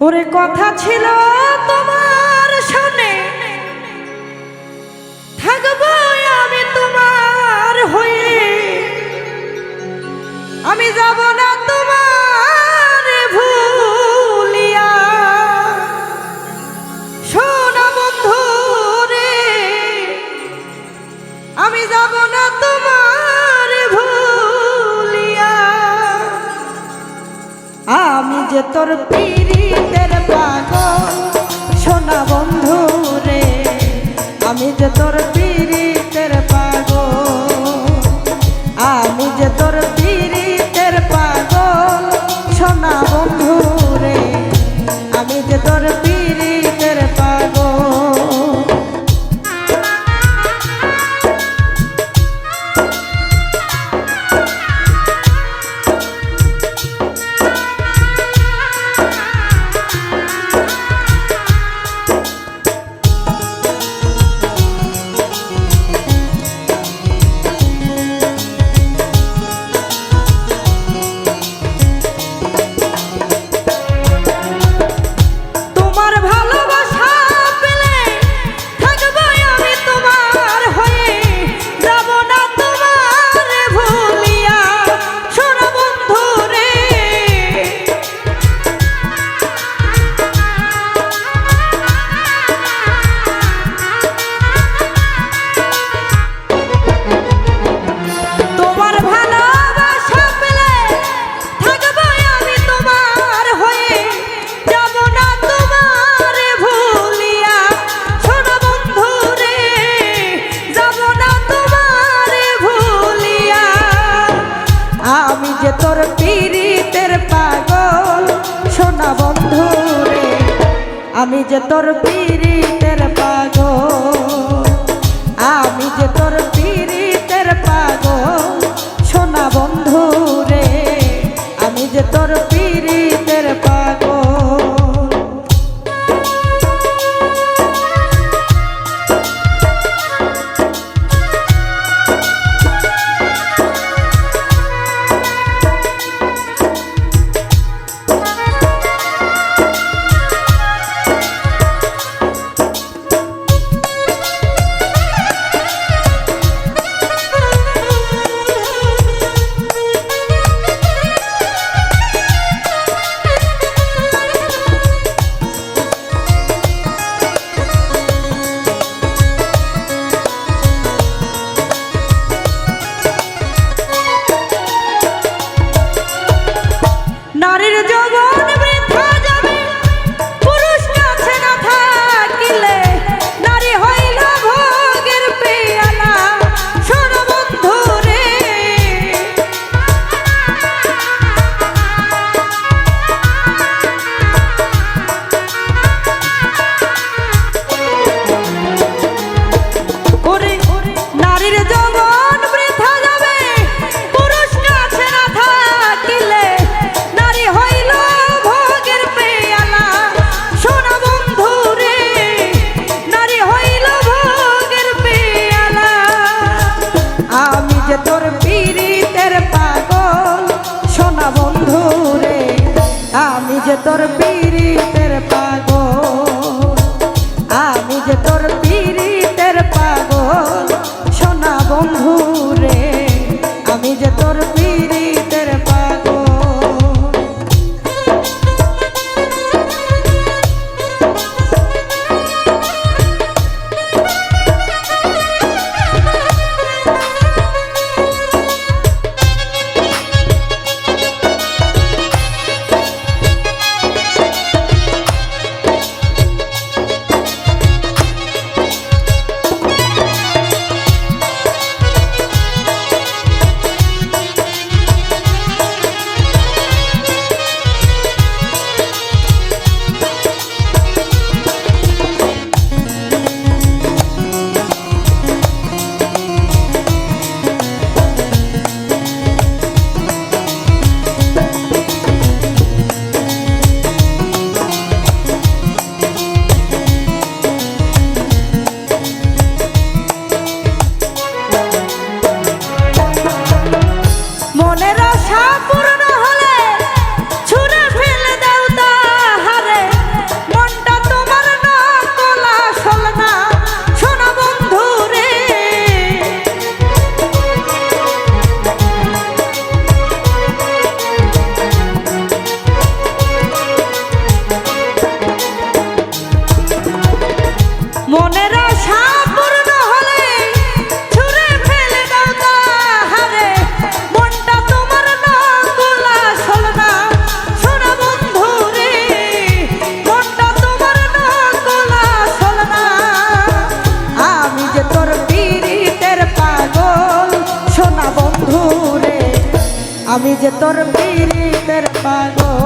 ওরে কথা ছিল তোমার যে তোর পীড়িতের পাগল সোনা বন্ধু রে আমি যে তোর তোর পীড়িতের পাগল। Dr. B. আমি যে তোর পীড়িতের পাগল।